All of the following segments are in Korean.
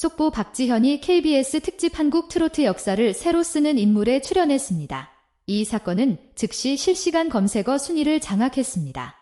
속보 박지현이 KBS 특집 한국 트로트 역사를 새로 쓰는 인물에 출연했습니다. 이 사건은 즉시 실시간 검색어 순위를 장악했습니다.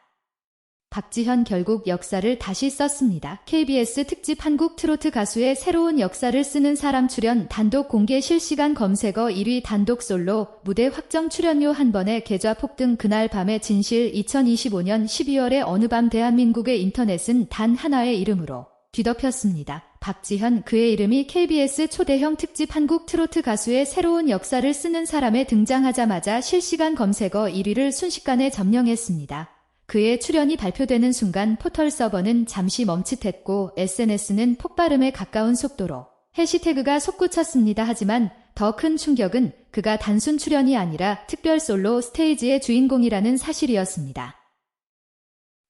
박지현 결국 역사를 다시 썼습니다. KBS 특집 한국 트로트 가수의 새로운 역사를 쓰는 사람 출연 단독 공개 실시간 검색어 1위 단독 솔로 무대 확정 출연료 한 번에 계좌 폭등 그날 밤의 진실 2025년 12월에 어느 밤 대한민국의 인터넷은 단 하나의 이름으로 뒤덮였습니다. 박지현 그의 이름이 KBS 초대형 특집 한국 트로트 가수의 새로운 역사를 쓰는 사람에 등장하자마자 실시간 검색어 1위를 순식간에 점령했습니다. 그의 출연이 발표되는 순간 포털 서버는 잠시 멈칫했고 SNS는 폭발음에 가까운 속도로 해시태그가 솟구쳤습니다. 하지만 더 큰 충격은 그가 단순 출연이 아니라 특별 솔로 스테이지의 주인공이라는 사실이었습니다.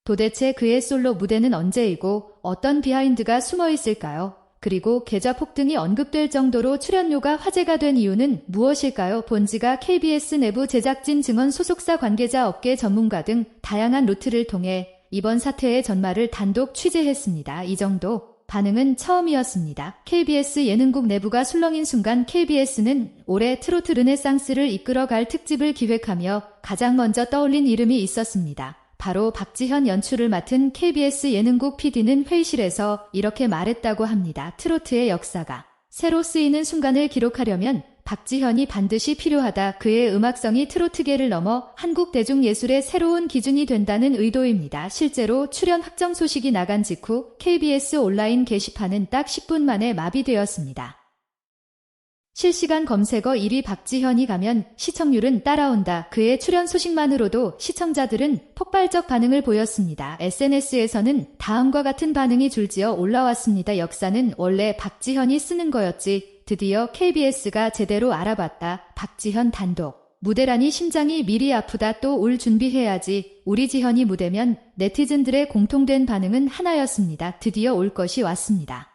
도대체 그의 솔로 무대는 언제이고 어떤 비하인드가 숨어 있을까요? 그리고 계좌 폭등이 언급될 정도로 출연료가 화제가 된 이유는 무엇일까요? 본지가 KBS 내부 제작진 증언 소속사 관계자 업계 전문가 등 다양한 루트를 통해 이번 사태의 전말을 단독 취재했습니다. 이 정도 반응은 처음이었습니다. KBS 예능국 내부가 술렁인 순간 KBS는 올해 트로트 르네상스를 이끌어갈 특집을 기획하며 가장 먼저 떠올린 이름이 있었습니다. 바로 박지현 연출을 맡은 KBS 예능국 PD는 회의실에서 이렇게 말했다고 합니다. 트로트의 역사가 새로 쓰이는 순간을 기록하려면 박지현이 반드시 필요하다. 그의 음악성이 트로트계를 넘어 한국 대중예술의 새로운 기준이 된다는 의도입니다. 실제로 출연 확정 소식이 나간 직후 KBS 온라인 게시판은 딱 10분 만에 마비되었습니다. 실시간 검색어 1위 박지현이 가면 시청률은 따라온다. 그의 출연 소식만으로도 시청자들은 폭발적 반응을 보였습니다. SNS에서는 다음과 같은 반응이 줄지어 올라왔습니다. 역사는 원래 박지현이 쓰는 거였지. 드디어 KBS가 제대로 알아봤다. 박지현 단독. 무대라니 심장이 미리 아프다 또 올 준비해야지. 우리 지현이 무대면 네티즌들의 공통된 반응은 하나였습니다. 드디어 올 것이 왔습니다.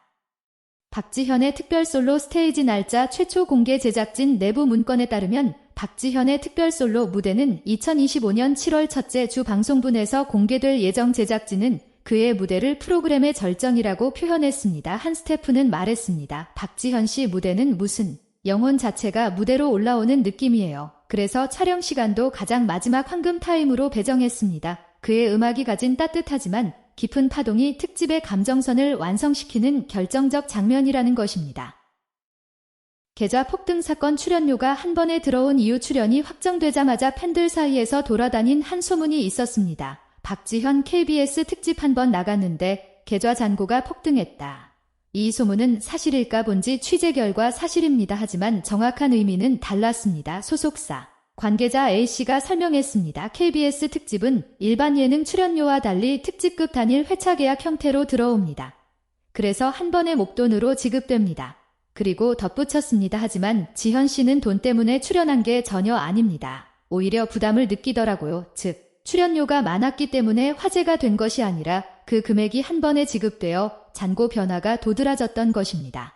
박지현의 특별 솔로 스테이지 날짜 최초 공개 제작진 내부 문건에 따르면 박지현의 특별 솔로 무대는 2025년 7월 첫째 주 방송분에서 공개될 예정 제작진은 그의 무대를 프로그램의 절정이라고 표현했습니다. 한 스태프는 말했습니다. 박지현 씨 무대는 무슨 영혼 자체가 무대로 올라오는 느낌이에요. 그래서 촬영 시간도 가장 마지막 황금 타임으로 배정했습니다. 그의 음악이 가진 따뜻하지만 깊은 파동이 특집의 감정선을 완성시키는 결정적 장면이라는 것입니다. 계좌 폭등 사건 출연료가 한 번에 들어온 이후 출연이 확정되자마자 팬들 사이에서 돌아다닌 한 소문이 있었습니다. 박지현 KBS 특집 한 번 나갔는데 계좌 잔고가 폭등했다. 이 소문은 사실일까 본지 취재 결과 사실입니다. 하지만 정확한 의미는 달랐습니다. 소속사. 관계자 A씨가 설명했습니다. KBS 특집은 일반 예능 출연료와 달리 특집급 단일 회차 계약 형태로 들어옵니다. 그래서 한 번의 목돈으로 지급됩니다. 그리고 덧붙였습니다. 하지만 지현 씨는 돈 때문에 출연한 게 전혀 아닙니다. 오히려 부담을 느끼더라고요. 즉, 출연료가 많았기 때문에 화제가 된 것이 아니라 그 금액이 한 번에 지급되어 잔고 변화가 도드라졌던 것입니다.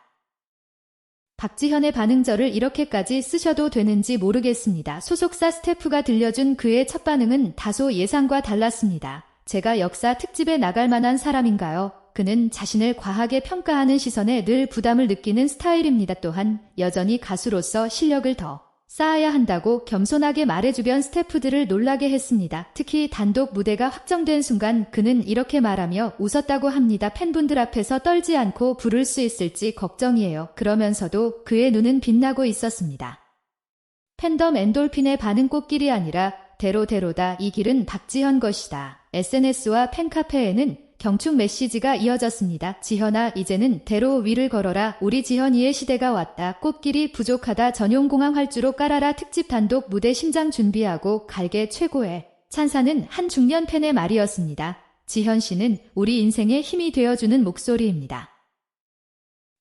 박지현의 반응절을 이렇게까지 쓰셔도 되는지 모르겠습니다. 소속사 스태프가 들려준 그의 첫 반응은 다소 예상과 달랐습니다. 제가 역사 특집에 나갈 만한 사람인가요? 그는 자신을 과하게 평가하는 시선에 늘 부담을 느끼는 스타일입니다. 또한 여전히 가수로서 실력을 더 쌓아야 한다고 겸손하게 말해 주변 스태프들을 놀라게 했습니다. 특히 단독 무대가 확정된 순간 그는 이렇게 말하며 웃었다고 합니다. 팬분들 앞에서 떨지 않고 부를 수 있을지 걱정이에요. 그러면서도 그의 눈은 빛나고 있었습니다. 팬덤 엔돌핀의 반응 꽃길이 아니라 대로대로다 이 길은 박지현 것이다. SNS와 팬카페에는 경축 메시지가 이어졌습니다. 지현아 이제는 대로 위를 걸어라. 우리 지현이의 시대가 왔다. 꽃길이 부족하다. 전용공항 활주로 깔아라. 특집 단독 무대 심장 준비하고 갈게 최고의 찬사는 한 중년 팬의 말이었습니다. 지현 씨는 우리 인생의 힘이 되어주는 목소리입니다.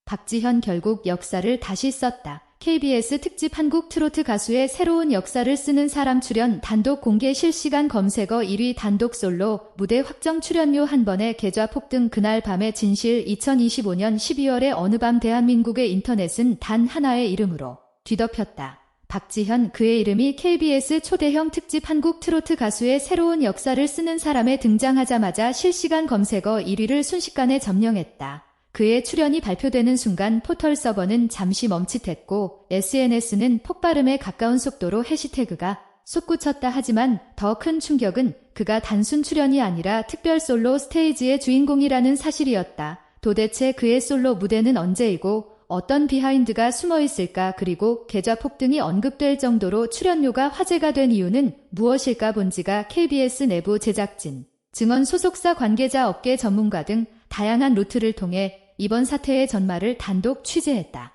박지현 결국 역사를 다시 썼다. KBS 특집 한국 트로트 가수의 새로운 역사를 쓰는 사람 출연 단독 공개 실시간 검색어 1위 단독 솔로 무대 확정 출연료 한 번에 계좌 폭등 그날 밤의 진실 2025년 12월에 어느 밤 대한민국의 인터넷은 단 하나의 이름으로 뒤덮였다. 박지현 그의 이름이 KBS 초대형 특집 한국 트로트 가수의 새로운 역사를 쓰는 사람에 등장하자마자 실시간 검색어 1위를 순식간에 점령했다. 그의 출연이 발표되는 순간 포털 서버는 잠시 멈칫했고 SNS는 폭발음에 가까운 속도로 해시태그가 솟구쳤다 하지만 더 큰 충격은 그가 단순 출연이 아니라 특별 솔로 스테이지의 주인공이라는 사실이었다. 도대체 그의 솔로 무대는 언제이고 어떤 비하인드가 숨어 있을까 그리고 계좌 폭등이 언급될 정도로 출연료가 화제가 된 이유는 무엇일까 본지가 KBS 내부 제작진, 증언 소속사 관계자 업계 전문가 등 다양한 루트를 통해 이번 사태의 전말을 단독 취재했다.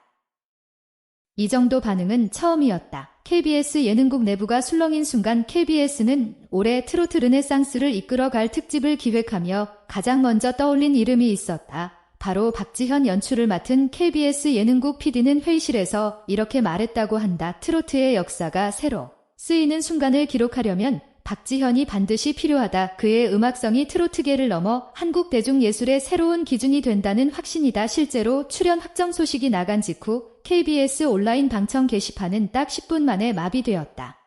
이 정도 반응은 처음이었다. KBS 예능국 내부가 술렁인 순간 KBS는 올해 트로트 르네상스를 이끌어갈 특집을 기획하며 가장 먼저 떠올린 이름이 있었다. 바로 박지현 연출을 맡은 KBS 예능국 PD는 회의실에서 이렇게 말했다고 한다. 트로트의 역사가 새로 쓰이는 순간을 기록하려면 박지현이 반드시 필요하다. 그의 음악성이 트로트계를 넘어 한국 대중예술의 새로운 기준이 된다는 확신이다. 실제로 출연 확정 소식이 나간 직후 KBS 온라인 방청 게시판은 딱 10분 만에 마비되었다.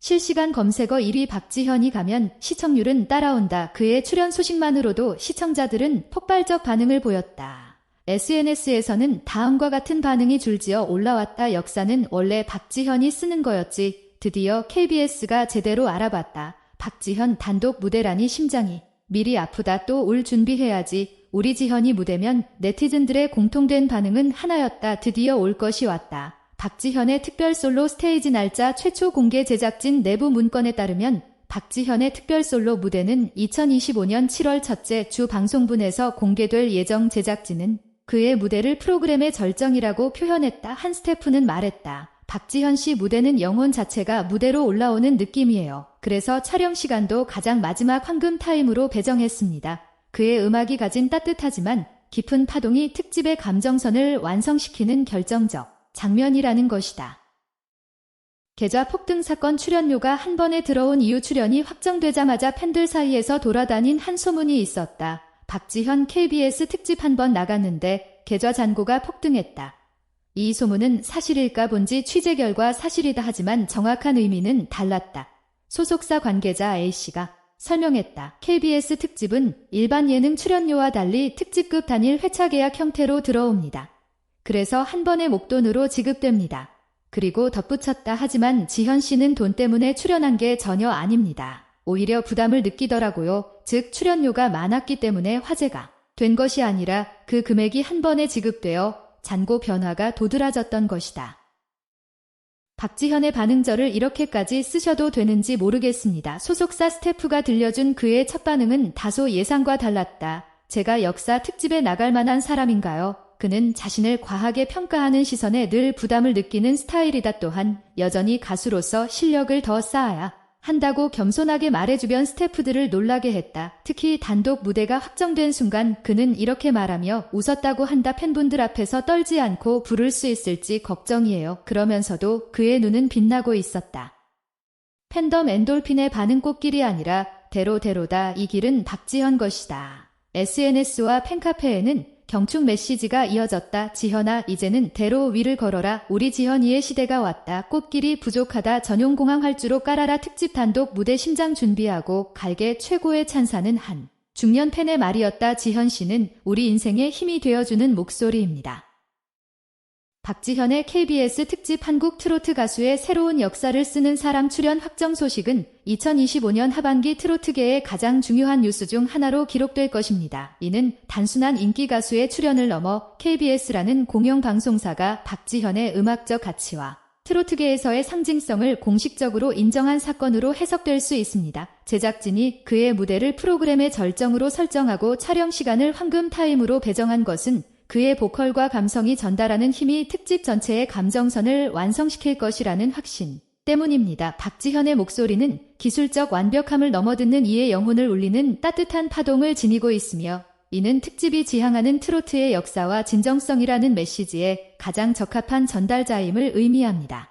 실시간 검색어 1위 박지현이 가면 시청률은 따라온다. 그의 출연 소식만으로도 시청자들은 폭발적 반응을 보였다. SNS에서는 다음과 같은 반응이 줄지어 올라왔다. 역사는 원래 박지현이 쓰는 거였지. 드디어 KBS가 제대로 알아봤다. 박지현 단독 무대라니 심장이 미리 아프다 또올 준비해야지. 우리 지현이 무대면 네티즌들의 공통된 반응은 하나였다. 드디어 올 것이 왔다. 박지현의 특별 솔로 스테이지 날짜 최초 공개 제작진 내부 문건에 따르면 박지현의 특별 솔로 무대는 2025년 7월 첫째 주 방송분에서 공개될 예정 제작진은 그의 무대를 프로그램의 절정이라고 표현했다. 한 스태프는 말했다. 박지현 씨 무대는 영혼 자체가 무대로 올라오는 느낌이에요. 그래서 촬영 시간도 가장 마지막 황금 타임으로 배정했습니다. 그의 음악이 가진 따뜻하지만 깊은 파동이 특집의 감정선을 완성시키는 결정적 장면이라는 것이다. 계좌 폭등 사건 출연료가 한 번에 들어온 이후 출연이 확정되자마자 팬들 사이에서 돌아다닌 한 소문이 있었다. 박지현 KBS 특집 한 번 나갔는데 계좌 잔고가 폭등했다. 이 소문은 사실일까 본지 취재 결과 사실이다 하지만 정확한 의미는 달랐다. 소속사 관계자 A씨가 설명했다. KBS 특집은 일반 예능 출연료와 달리 특집급 단일 회차 계약 형태로 들어옵니다. 그래서 한 번의 목돈으로 지급됩니다. 그리고 덧붙였다 하지만 지현 씨는 돈 때문에 출연한 게 전혀 아닙니다. 오히려 부담을 느끼더라고요. 즉 출연료가 많았기 때문에 화제가 된 것이 아니라 그 금액이 한 번에 지급되어 잔고 변화가 도드라졌던 것이다. 박지현의 반응절을 이렇게까지 쓰셔도 되는지 모르겠습니다. 소속사 스태프가 들려준 그의 첫 반응은 다소 예상과 달랐다. 제가 역사 특집에 나갈 만한 사람인가요? 그는 자신을 과하게 평가하는 시선에 늘 부담을 느끼는 스타일이다 또한 여전히 가수로서 실력을 더 쌓아야 한다고 겸손하게 말해 주변 스태프들을 놀라게 했다. 특히 단독 무대가 확정된 순간 그는 이렇게 말하며 웃었다고 한다. 팬분들 앞에서 떨지 않고 부를 수 있을지 걱정이에요. 그러면서도 그의 눈은 빛나고 있었다. 팬덤 엔돌핀의 반응 꽃길이 아니라 대로대로다. 이 길은 박지현 것이다. SNS와 팬카페에는 경축 메시지가 이어졌다. 지현아, 이제는 대로 위를 걸어라. 우리 지현이의 시대가 왔다. 꽃길이 부족하다. 전용 공항 활주로 깔아라. 특집 단독 무대 심장 준비하고 갈게 최고의 찬사는 한. 중년 팬의 말이었다. 지현 씨는 우리 인생의 힘이 되어주는 목소리입니다. 박지현의 KBS 특집 한국 트로트 가수의 새로운 역사를 쓰는 사람 출연 확정 소식은 2025년 하반기 트로트계의 가장 중요한 뉴스 중 하나로 기록될 것입니다. 이는 단순한 인기 가수의 출연을 넘어 KBS라는 공영 방송사가 박지현의 음악적 가치와 트로트계에서의 상징성을 공식적으로 인정한 사건으로 해석될 수 있습니다. 제작진이 그의 무대를 프로그램의 절정으로 설정하고 촬영 시간을 황금 타임으로 배정한 것은 그의 보컬과 감성이 전달하는 힘이 특집 전체의 감정선을 완성시킬 것이라는 확신 때문입니다. 박지현의 목소리는 기술적 완벽함을 넘어듣는 이의 영혼을 울리는 따뜻한 파동을 지니고 있으며 이는 특집이 지향하는 트로트의 역사와 진정성이라는 메시지에 가장 적합한 전달자임을 의미합니다.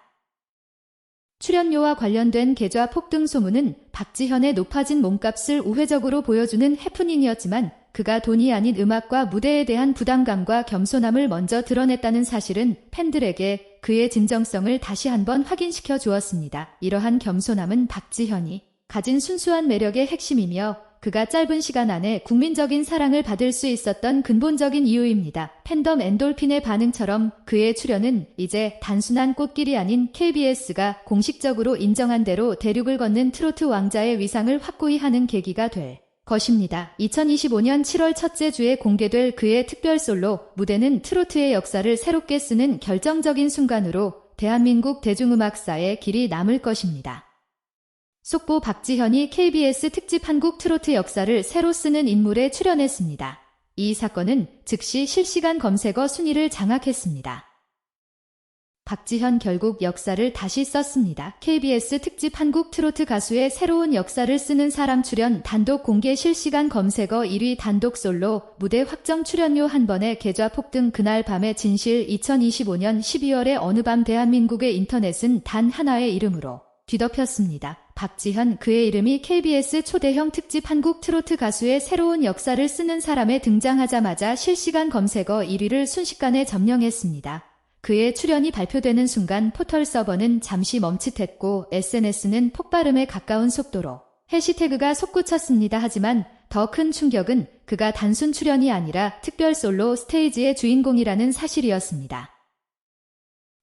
출연료와 관련된 계좌 폭등 소문은 박지현의 높아진 몸값을 우회적으로 보여주는 해프닝이었지만 그가 돈이 아닌 음악과 무대에 대한 부담감과 겸손함을 먼저 드러냈다는 사실은 팬들에게 그의 진정성을 다시 한번 확인시켜 주었습니다. 이러한 겸손함은 박지현이 가진 순수한 매력의 핵심이며 그가 짧은 시간 안에 국민적인 사랑을 받을 수 있었던 근본적인 이유입니다. 팬덤 엔돌핀의 반응처럼 그의 출연은 이제 단순한 꽃길이 아닌 KBS가 공식적으로 인정한 대로 대륙을 걷는 트로트 왕자의 위상을 확고히 하는 계기가 될 것입니다. 2025년 7월 첫째 주에 공개될 그의 특별 솔로 무대는 트로트의 역사를 새롭게 쓰는 결정적인 순간으로 대한민국 대중음악사에 길이 남을 것입니다. 속보 박지현이 KBS 특집 한국 트로트 역사를 새로 쓰는 인물에 출연했습니다. 이 사건은 즉시 실시간 검색어 순위를 장악했습니다. 박지현 결국 역사를 다시 썼습니다. KBS 특집 한국 트로트 가수의 새로운 역사를 쓰는 사람 출연 단독 공개 실시간 검색어 1위 단독 솔로 무대 확정 출연료 한 번에 계좌 폭등 그날 밤의 진실 2025년 12월에 어느 밤 대한민국의 인터넷은 단 하나의 이름으로 뒤덮였습니다. 박지현 그의 이름이 KBS 초대형 특집 한국 트로트 가수의 새로운 역사를 쓰는 사람에 등장하자마자 실시간 검색어 1위를 순식간에 점령했습니다. 그의 출연이 발표되는 순간 포털 서버는 잠시 멈칫했고 SNS는 폭발음에 가까운 속도로 해시태그가 솟구쳤습니다. 하지만 더 큰 충격은 그가 단순 출연이 아니라 특별 솔로 스테이지의 주인공이라는 사실이었습니다.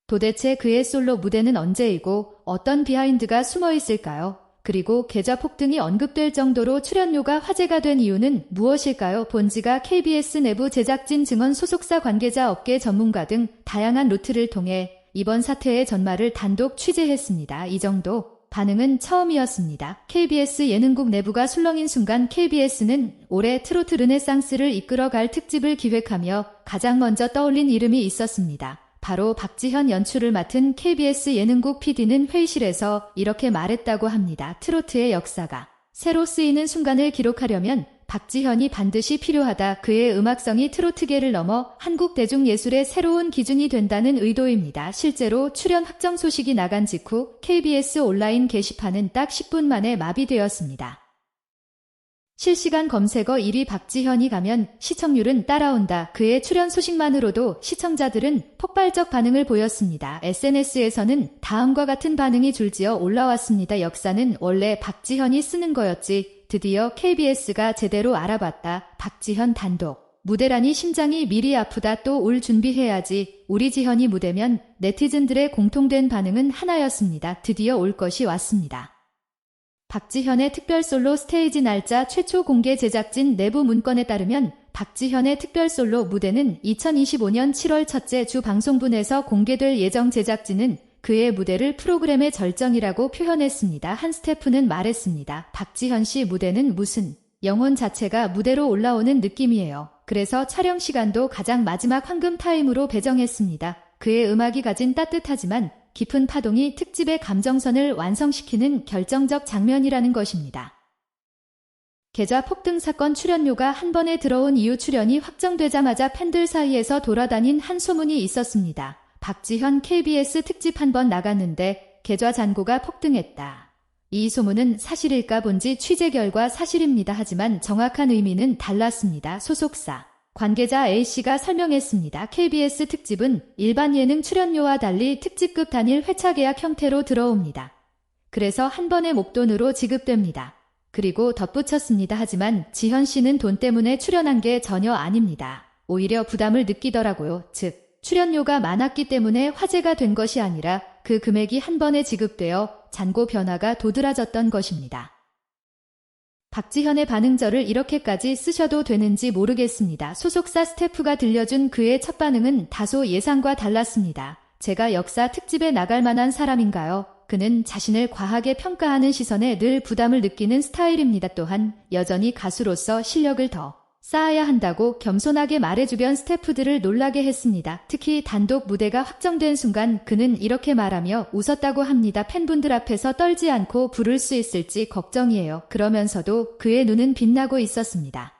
도대체 그의 솔로 무대는 언제이고 어떤 비하인드가 숨어 있을까요? 그리고 계좌 폭등이 언급될 정도로 출연료가 화제가 된 이유는 무엇일까요? 본지가 KBS 내부 제작진 증언 소속사 관계자 업계 전문가 등 다양한 루트를 통해 이번 사태의 전말을 단독 취재했습니다. 이 정도 반응은 처음이었습니다. KBS 예능국 내부가 술렁인 순간 KBS는 올해 트로트 르네상스를 이끌어갈 특집을 기획하며 가장 먼저 떠올린 이름이 있었습니다. 바로 박지현 연출을 맡은 KBS 예능국 PD는 회의실에서 이렇게 말했다고 합니다. 트로트의 역사가 새로 쓰이는 순간을 기록하려면 박지현이 반드시 필요하다. 그의 음악성이 트로트계를 넘어 한국 대중예술의 새로운 기준이 된다는 의도입니다. 실제로 출연 확정 소식이 나간 직후 KBS 온라인 게시판은 딱 10분 만에 마비되었습니다. 실시간 검색어 1위 박지현이 가면 시청률은 따라온다. 그의 출연 소식만으로도 시청자들은 폭발적 반응을 보였습니다. SNS에서는 다음과 같은 반응이 줄지어 올라왔습니다. 역사는 원래 박지현이 쓰는 거였지. 드디어 KBS가 제대로 알아봤다. 박지현 단독. 무대라니 심장이 미리 아프다 또 올 준비해야지. 우리 지현이 무대면 네티즌들의 공통된 반응은 하나였습니다. 드디어 올 것이 왔습니다. 박지현의 특별 솔로 스테이지 날짜 최초 공개 제작진 내부 문건에 따르면 박지현의 특별 솔로 무대는 2025년 7월 첫째 주 방송분에서 공개될 예정 제작진은 그의 무대를 프로그램의 절정이라고 표현했습니다. 한 스태프는 말했습니다. 박지현 씨 무대는 무슨 영혼 자체가 무대로 올라오는 느낌이에요. 그래서 촬영 시간도 가장 마지막 황금 타임으로 배정했습니다. 그의 음악이 가진 따뜻하지만 깊은 파동이 특집의 감정선을 완성시키는 결정적 장면이라는 것입니다. 계좌 폭등 사건 출연료가 한 번에 들어온 이후 출연이 확정되자마자 팬들 사이에서 돌아다닌 한 소문이 있었습니다. 박지현 KBS 특집 한 번 나갔는데 계좌 잔고가 폭등했다. 이 소문은 사실일까 본지 취재 결과 사실입니다. 하지만 정확한 의미는 달랐습니다. 소속사. 관계자 A씨가 설명했습니다. KBS 특집은 일반 예능 출연료와 달리 특집급 단일 회차 계약 형태로 들어옵니다. 그래서 한 번의 목돈으로 지급됩니다. 그리고 덧붙였습니다. 하지만 지현 씨는 돈 때문에 출연한 게 전혀 아닙니다. 오히려 부담을 느끼더라고요. 즉, 출연료가 많았기 때문에 화제가 된 것이 아니라 그 금액이 한 번에 지급되어 잔고 변화가 도드라졌던 것입니다. 박지현의 반응절을 이렇게까지 쓰셔도 되는지 모르겠습니다. 소속사 스태프가 들려준 그의 첫 반응은 다소 예상과 달랐습니다. 제가 역사 특집에 나갈 만한 사람인가요? 그는 자신을 과하게 평가하는 시선에 늘 부담을 느끼는 스타일입니다. 또한 여전히 가수로서 실력을 더 쌓아야 한다고 겸손하게 말해 주변 스태프들을 놀라게 했습니다. 특히 단독 무대가 확정된 순간 그는 이렇게 말하며 웃었다고 합니다. 팬분들 앞에서 떨지 않고 부를 수 있을지 걱정이에요. 그러면서도 그의 눈은 빛나고 있었습니다.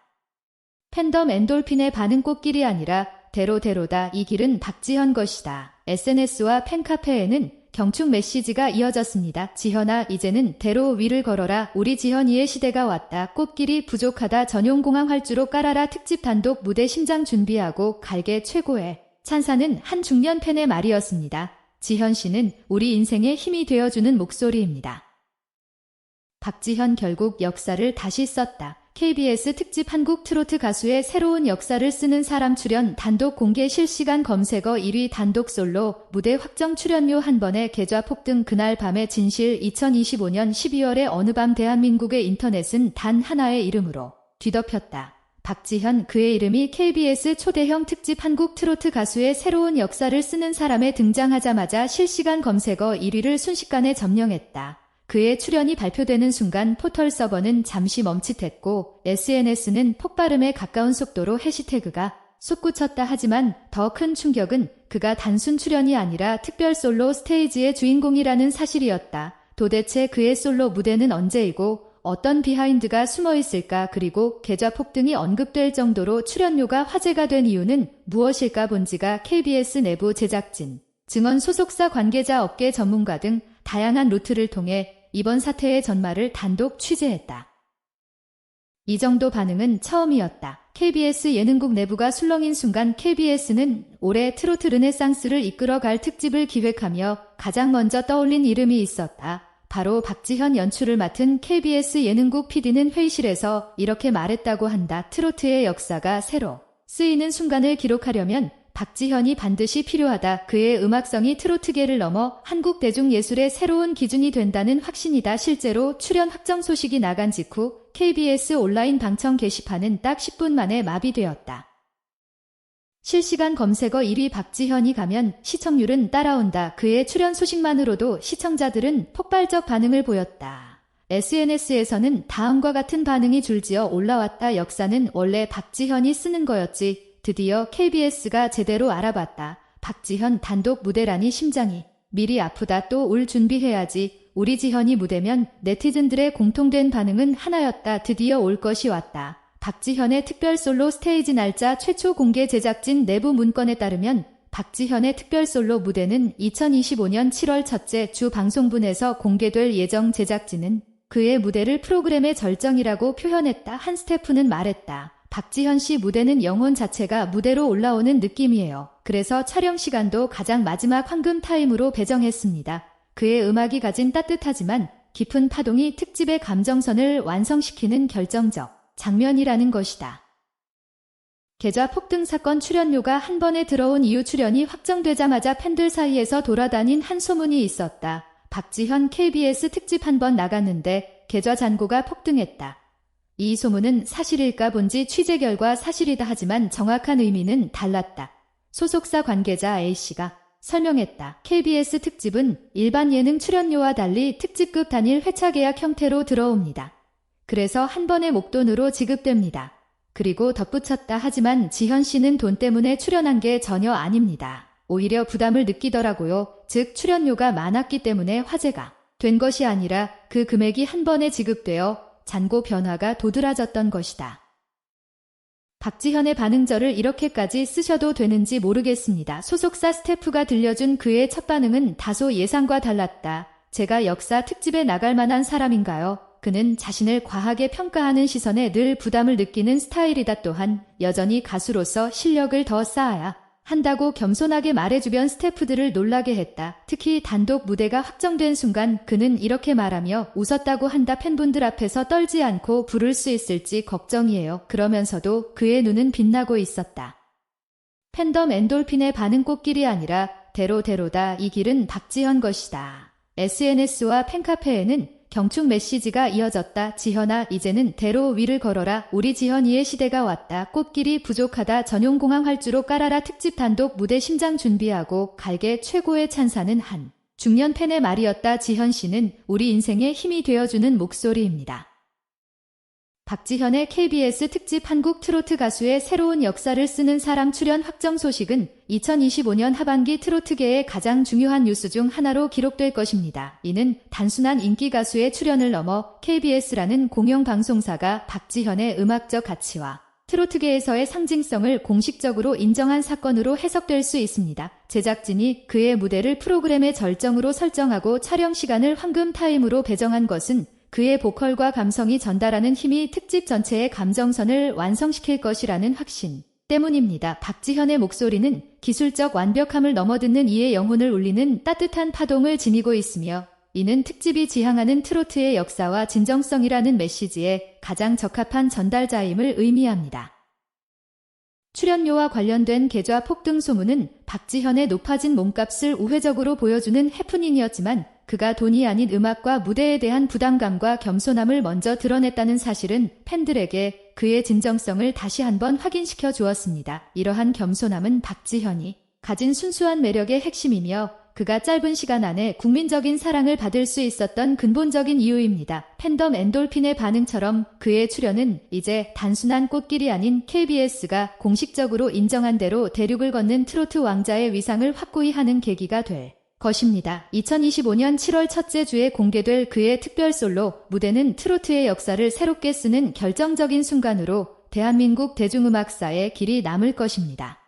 팬덤 엔돌핀의 반응 꽃길이 아니라 대로대로다 이 길은 박지현 것이다. SNS와 팬카페에는 경축 메시지가 이어졌습니다. 지현아 이제는 대로 위를 걸어라. 우리 지현이의 시대가 왔다. 꽃길이 부족하다. 전용공항 활주로 깔아라. 특집 단독 무대 심장 준비하고 갈게 최고의 찬사는 한 중년 팬의 말이었습니다. 지현 씨는 우리 인생의 힘이 되어주는 목소리입니다. 박지현 결국 역사를 다시 썼다. KBS 특집 한국 트로트 가수의 새로운 역사를 쓰는 사람 출연 단독 공개 실시간 검색어 1위 단독 솔로 무대 확정 출연료 한 번에 계좌 폭등 그날 밤의 진실 2025년 12월에 어느 밤 대한민국의 인터넷은 단 하나의 이름으로 뒤덮였다. 박지현 그의 이름이 KBS 초대형 특집 한국 트로트 가수의 새로운 역사를 쓰는 사람에 등장하자마자 실시간 검색어 1위를 순식간에 점령했다. 그의 출연이 발표되는 순간 포털 서버는 잠시 멈칫했고 SNS는 폭발음에 가까운 속도로 해시태그가 솟구쳤다 하지만 더 큰 충격은 그가 단순 출연이 아니라 특별 솔로 스테이지의 주인공이라는 사실이었다. 도대체 그의 솔로 무대는 언제이고 어떤 비하인드가 숨어 있을까 그리고 계좌 폭등이 언급될 정도로 출연료가 화제가 된 이유는 무엇일까 본지가 KBS 내부 제작진, 증언 소속사 관계자 업계 전문가 등 다양한 루트를 통해 이번 사태의 전말을 단독 취재했다. 이 정도 반응은 처음이었다. KBS 예능국 내부가 술렁인 순간 KBS는 올해 트로트 르네상스를 이끌어갈 특집을 기획하며 가장 먼저 떠올린 이름이 있었다. 바로 박지현 연출을 맡은 KBS 예능국 PD는 회의실에서 이렇게 말했다고 한다. 트로트의 역사가 새로 쓰이는 순간을 기록하려면 박지현이 반드시 필요하다. 그의 음악성이 트로트계를 넘어 한국 대중예술의 새로운 기준이 된다는 확신이다. 실제로 출연 확정 소식이 나간 직후 KBS 온라인 방청 게시판은 딱 10분 만에 마비되었다. 실시간 검색어 1위 박지현이 가면 시청률은 따라온다. 그의 출연 소식만으로도 시청자들은 폭발적 반응을 보였다. SNS에서는 다음과 같은 반응이 줄지어 올라왔다. 역사는 원래 박지현이 쓰는 거였지. 드디어 KBS가 제대로 알아봤다. 박지현 단독 무대라니 심장이 미리 아프다 또 올 준비해야지. 우리 지현이 무대면 네티즌들의 공통된 반응은 하나였다. 드디어 올 것이 왔다. 박지현의 특별 솔로 스테이지 날짜 최초 공개 제작진 내부 문건에 따르면 박지현의 특별 솔로 무대는 2025년 7월 첫째 주 방송분에서 공개될 예정 제작진은 그의 무대를 프로그램의 절정이라고 표현했다. 한 스태프는 말했다. 박지현 씨 무대는 영혼 자체가 무대로 올라오는 느낌이에요. 그래서 촬영 시간도 가장 마지막 황금 타임으로 배정했습니다. 그의 음악이 가진 따뜻하지만 깊은 파동이 특집의 감정선을 완성시키는 결정적 장면이라는 것이다. 계좌 폭등 사건 출연료가 한 번에 들어온 이후 출연이 확정되자마자 팬들 사이에서 돌아다닌 한 소문이 있었다. 박지현 KBS 특집 한 번 나갔는데 계좌 잔고가 폭등했다. 이 소문은 사실일까 본지 취재 결과 사실이다 하지만 정확한 의미는 달랐다. 소속사 관계자 A씨가 설명했다. KBS 특집은 일반 예능 출연료와 달리 특집급 단일 회차 계약 형태로 들어옵니다. 그래서 한 번의 목돈으로 지급됩니다. 그리고 덧붙였다 하지만 지현 씨는 돈 때문에 출연한 게 전혀 아닙니다. 오히려 부담을 느끼더라고요. 즉 출연료가 많았기 때문에 화제가 된 것이 아니라 그 금액이 한 번에 지급되어 잔고 변화가 도드라졌던 것이다. 박지현의 반응절을 이렇게까지 쓰셔도 되는지 모르겠습니다. 소속사 스태프가 들려준 그의 첫 반응은 다소 예상과 달랐다. 제가 역사 특집에 나갈 만한 사람인가요? 그는 자신을 과하게 평가하는 시선에 늘 부담을 느끼는 스타일이다 또한 여전히 가수로서 실력을 더 쌓아야 한다고 겸손하게 말해 주변 스태프들을 놀라게 했다. 특히 단독 무대가 확정된 순간 그는 이렇게 말하며 웃었다고 한다. 팬분들 앞에서 떨지 않고 부를 수 있을지 걱정이에요. 그러면서도 그의 눈은 빛나고 있었다. 팬덤 엔돌핀의 반응 꽃길이 아니라 대로대로다. 이 길은 박지현 것이다. SNS와 팬카페에는 경축 메시지가 이어졌다. 지현아, 이제는 대로 위를 걸어라. 우리 지현이의 시대가 왔다. 꽃길이 부족하다. 전용공항 활주로 깔아라. 특집 단독 무대 심장 준비하고 갈게 최고의 찬사는 한. 중년 팬의 말이었다. 지현 씨는 우리 인생의 힘이 되어주는 목소리입니다. 박지현의 KBS 특집 한국 트로트 가수의 새로운 역사를 쓰는 사람 출연 확정 소식은 2025년 하반기 트로트계의 가장 중요한 뉴스 중 하나로 기록될 것입니다. 이는 단순한 인기 가수의 출연을 넘어 KBS라는 공영방송사가 박지현의 음악적 가치와 트로트계에서의 상징성을 공식적으로 인정한 사건으로 해석될 수 있습니다. 제작진이 그의 무대를 프로그램의 절정으로 설정하고 촬영 시간을 황금 타임으로 배정한 것은 그의 보컬과 감성이 전달하는 힘이 특집 전체의 감정선을 완성시킬 것이라는 확신 때문입니다. 박지현의 목소리는 기술적 완벽함을 넘어듣는 이의 영혼을 울리는 따뜻한 파동을 지니고 있으며 이는 특집이 지향하는 트로트의 역사와 진정성이라는 메시지에 가장 적합한 전달자임을 의미합니다. 출연료와 관련된 계좌 폭등 소문은 박지현의 높아진 몸값을 우회적으로 보여주는 해프닝이었지만 그가 돈이 아닌 음악과 무대에 대한 부담감과 겸손함을 먼저 드러냈다는 사실은 팬들에게 그의 진정성을 다시 한번 확인시켜 주었습니다. 이러한 겸손함은 박지현이 가진 순수한 매력의 핵심이며 그가 짧은 시간 안에 국민적인 사랑을 받을 수 있었던 근본적인 이유입니다. 팬덤 엔돌핀의 반응처럼 그의 출연은 이제 단순한 꽃길이 아닌 KBS가 공식적으로 인정한 대로 대륙을 걷는 트로트 왕자의 위상을 확고히 하는 계기가 될 것입니다. 2025년 7월 첫째 주에 공개될 그의 특별 솔로 무대는 트로트의 역사를 새롭게 쓰는 결정적인 순간으로 대한민국 대중음악사에 길이 남을 것입니다.